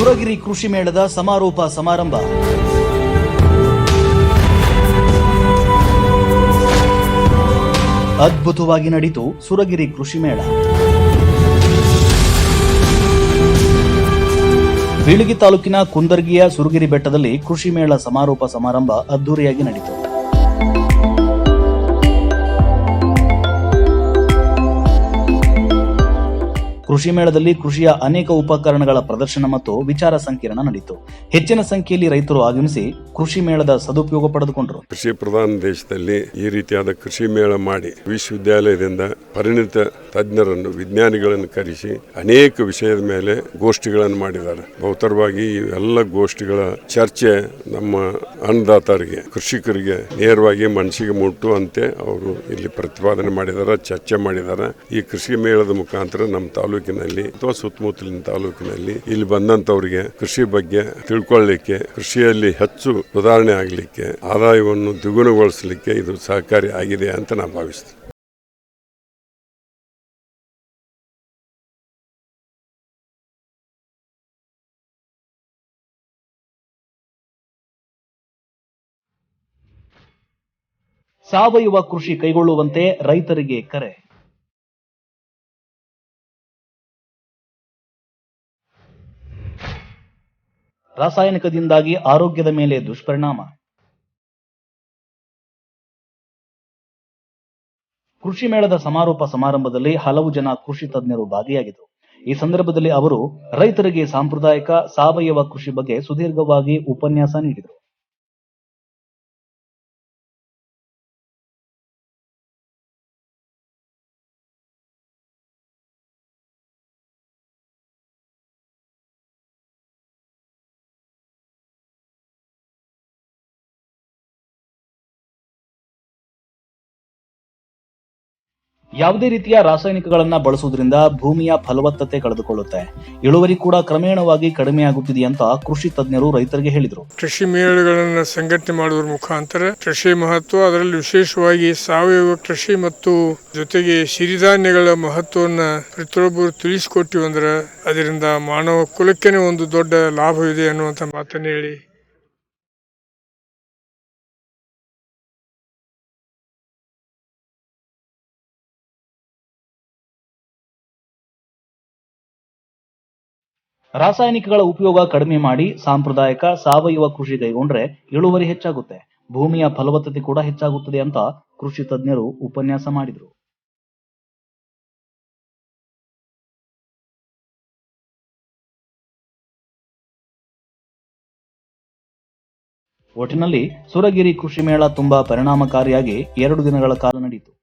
ಸುರಗಿರಿ ಕೃಷಿ ಮೇಳದ ಸಮಾರೋಪ ಸಮಾರಂಭ. ಅದ್ಭುತವಾಗಿ ನಡೀತು ಸುರಗಿರಿ ಕೃಷಿ ಮೇಳ. ಬೀಳಗಿ ತಾಲೂಕಿನ ಕುಂದರ್ಗಿಯ ಸುರಗಿರಿ ಬೆಟ್ಟದಲ್ಲಿ ಕೃಷಿ ಮೇಳ ಸಮಾರೋಪ ಸಮಾರಂಭ ಅದ್ದೂರಿಯಾಗಿ ನಡೀತು. ಕೃಷಿ ಮೇಳದಲ್ಲಿ ಕೃಷಿಯ ಅನೇಕ ಉಪಕರಣಗಳ ಪ್ರದರ್ಶನ ಮತ್ತು ವಿಚಾರ ಸಂಕಿರಣ ನಡೆಯಿತು ಹೆಚ್ಚಿನ ಸಂಖ್ಯೆಯಲ್ಲಿ ರೈತರು ಆಗಮಿಸಿ ಕೃಷಿ ಮೇಳದ ಸದುಪಯೋಗ ಪಡೆದುಕೊಂಡರು. ಕೃಷಿ ಪ್ರಧಾನ ದೇಶದಲ್ಲಿ ಈ ರೀತಿಯಾದ ಕೃಷಿ ಮೇಳ ಮಾಡಿ ವಿಶ್ವವಿದ್ಯಾಲಯದಿಂದ ಪರಿಣಿತ ತಜ್ಞರನ್ನು, ವಿಜ್ಞಾನಿಗಳನ್ನು ಕರೆಸಿ ಅನೇಕ ವಿಷಯದ ಮೇಲೆ ಗೋಷ್ಠಿಗಳನ್ನು ಮಾಡಿದ್ದಾರೆ. ಬಹುತರವಾಗಿ ಇವೆಲ್ಲ ಗೋಷ್ಠಿಗಳ ಚರ್ಚೆ ನಮ್ಮ ಅನ್ನದಾತರಿಗೆ, ಕೃಷಿಕರಿಗೆ ನೇರವಾಗಿ ಮನಸ್ಸಿಗೆ ಮುಟ್ಟುವಂತೆ ಅವರು ಇಲ್ಲಿ ಪ್ರತಿಪಾದನೆ ಮಾಡಿದ್ದಾರೆ, ಚರ್ಚೆ ಮಾಡಿದ್ದಾರೆ. ಈ ಕೃಷಿ ಮೇಳದ ಮುಖಾಂತರ ನಮ್ಮ ತಾಲೂಕಿನಲ್ಲಿ ಅಥವಾ ಸುತ್ತಮುತ್ತಲಿನ ತಾಲೂಕಿನಲ್ಲಿ ಇಲ್ಲಿ ಬಂದಂತವರಿಗೆ ಕೃಷಿ ಬಗ್ಗೆ ತಿಳ್ಕೊಳ್ಳಿಕ್ಕೆ, ಕೃಷಿಯಲ್ಲಿ ಹೆಚ್ಚು ಸುಧಾರಣೆ ಆಗಲಿಕ್ಕೆ, ಆದಾಯವನ್ನು ದ್ವಿಗುಣಗೊಳಿಸಲಿಕ್ಕೆ ಇದು ಸಹಕಾರಿ ಆಗಿದೆ ಅಂತ ನಾನು ಭಾವಿಸ್ತೇನೆ. ಸಾವಯವ ಕೃಷಿ ಕೈಗೊಳ್ಳುವಂತೆ ರೈತರಿಗೆ ಕರೆ. ರಾಸಾಯನಿಕದಿಂದಾಗಿ ಆರೋಗ್ಯದ ಮೇಲೆ ದುಷ್ಪರಿಣಾಮ. ಕೃಷಿ ಮೇಳದ ಸಮಾರೋಪ ಸಮಾರಂಭದಲ್ಲಿ ಹಲವು ಜನ ಕೃಷಿ ತಜ್ಞರು ಭಾಗಿಯಾಗಿದ್ದರು. ಈ ಸಂದರ್ಭದಲ್ಲಿ ಅವರು ರೈತರಿಗೆ ಸಾಂಪ್ರದಾಯಿಕ ಸಾವಯವ ಕೃಷಿ ಬಗ್ಗೆ ಸುದೀರ್ಘವಾಗಿ ಉಪನ್ಯಾಸ ನೀಡಿದರು. ಯಾವುದೇ ರೀತಿಯ ರಾಸಾಯನಿಕಗಳನ್ನ ಬಳಸುವುದರಿಂದ ಭೂಮಿಯ ಫಲವತ್ತತೆ ಕಳೆದುಕೊಳ್ಳುತ್ತೆ. ಇಳುವರಿ ಕೂಡ ಕ್ರಮೇಣವಾಗಿ ಕಡಿಮೆಯಾಗುತ್ತಿದೆ ಅಂತ ಕೃಷಿ ತಜ್ಞರು ರೈತರಿಗೆ ಹೇಳಿದರು. ಕೃಷಿ ಮೇಳಗಳನ್ನು ಸಂಘಟನೆ ಮಾಡುವ ಮುಖಾಂತರ ಕೃಷಿ ಮಹತ್ವ, ಅದರಲ್ಲಿ ವಿಶೇಷವಾಗಿ ಸಾವಯವ ಕೃಷಿ ಮತ್ತು ಜೊತೆಗೆ ಸಿರಿಧಾನ್ಯಗಳ ಮಹತ್ವವನ್ನು ಪ್ರತಿಯೊಬ್ಬರು ತಿಳಿಸಿಕೊಟ್ಟಿವಂದ್ರೆ ಅದರಿಂದ ಮಾನವ ಕುಲಕ್ಕೆ ಒಂದು ದೊಡ್ಡ ಲಾಭವಿದೆ ಅನ್ನುವಂಥ ಮಾತನ್ನು ಹೇಳಿ ರಾಸಾಯನಿಕಗಳ ಉಪಯೋಗ ಕಡಿಮೆ ಮಾಡಿ ಸಾಂಪ್ರದಾಯಿಕ ಸಾವಯವ ಕೃಷಿ ಕೈಗೊಂಡ್ರೆ ಇಳುವರಿ ಹೆಚ್ಚಾಗುತ್ತೆ. ಭೂಮಿಯ ಫಲವತ್ತತೆ ಕೂಡ ಹೆಚ್ಚಾಗುತ್ತದೆ ಅಂತ ಕೃಷಿ ತಜ್ಞರು ಉಪನ್ಯಾಸ ಮಾಡಿದರು. ಒಟ್ಟಿನಲ್ಲಿ ಸುರಗಿರಿ ಕೃಷಿ ಮೇಳ ತುಂಬಾ ಪರಿಣಾಮಕಾರಿಯಾಗಿ ಎರಡು ದಿನಗಳ ಕಾಲ ನಡೆಯಿತು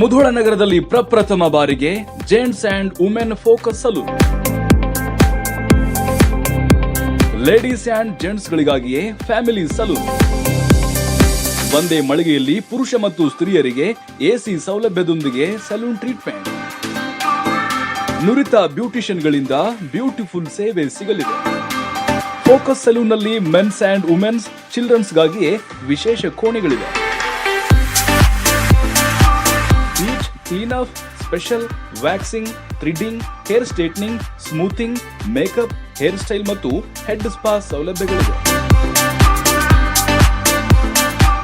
ಮುಧೋಳ ನಗರದಲ್ಲಿ ಪ್ರಪ್ರಥಮ ಬಾರಿಗೆ gents and women Focus salon. Ladies and gents ಗಳಿಗಾಗಿಯೇ family salon. ಒಂದೇ ಮಳಿಗೆಯಲ್ಲಿ ಪುರುಷ ಮತ್ತು ಸ್ತ್ರೀಯರಿಗೆ ಎಸಿ ಸೌಲಭ್ಯದೊಂದಿಗೆ ಸಲೂನ್ ಟ್ರೀಟ್ಮೆಂಟ್. ನುರಿತ ಬ್ಯೂಟಿಷಿಯನ್ಗಳಿಂದ ಬ್ಯೂಟಿಫುಲ್ ಸೇವೆ ಸಿಗಲಿದೆ. ಫೋಕಸ್ ಸಲೂನ್ನಲ್ಲಿ ಮೆನ್ಸ್ ಅಂಡ್ ವುಮೆನ್ಸ್ ಚಿಲ್ಡ್ರನ್ಸ್ಗಾಗಿಯೇ ವಿಶೇಷ ಕೋಣೆಗಳಿವೆ. Clean up special waxing threading hair straightening smoothing makeup hairstyle ಮತ್ತು ಹೆಡ್ ಸ್ಪಾ ಸೌಲಭ್ಯಗಳಿವೆ.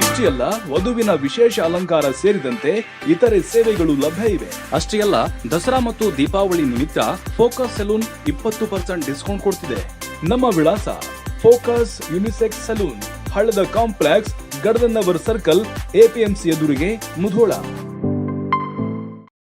ಇಷ್ಟೇ ಅಲ್ಲ ವಧುವಿನ ವಿಶೇಷ ಅಲಂಕಾರ ಸೇರಿದಂತೆ ಇತರೆ ಸೇವೆಗಳು ಲಭ್ಯ ಇವೆ. ಅಷ್ಟೇ ಅಲ್ಲ, ದಸರಾ ಮತ್ತು ದೀಪಾವಳಿ ನಿಮಿತ್ತ ಫೋಕಸ್ ಸಲೂನ್ ಇಪ್ಪತ್ತು ಪರ್ಸೆಂಟ್ ಡಿಸ್ಕೌಂಟ್ ಕೊಡ್ತಿದೆ. ನಮ್ಮ ವಿಳಾಸ, Focus unisex salon Hallad complex Gadadannavar circle APMC ಎದುರಿಗೆ Mudhol.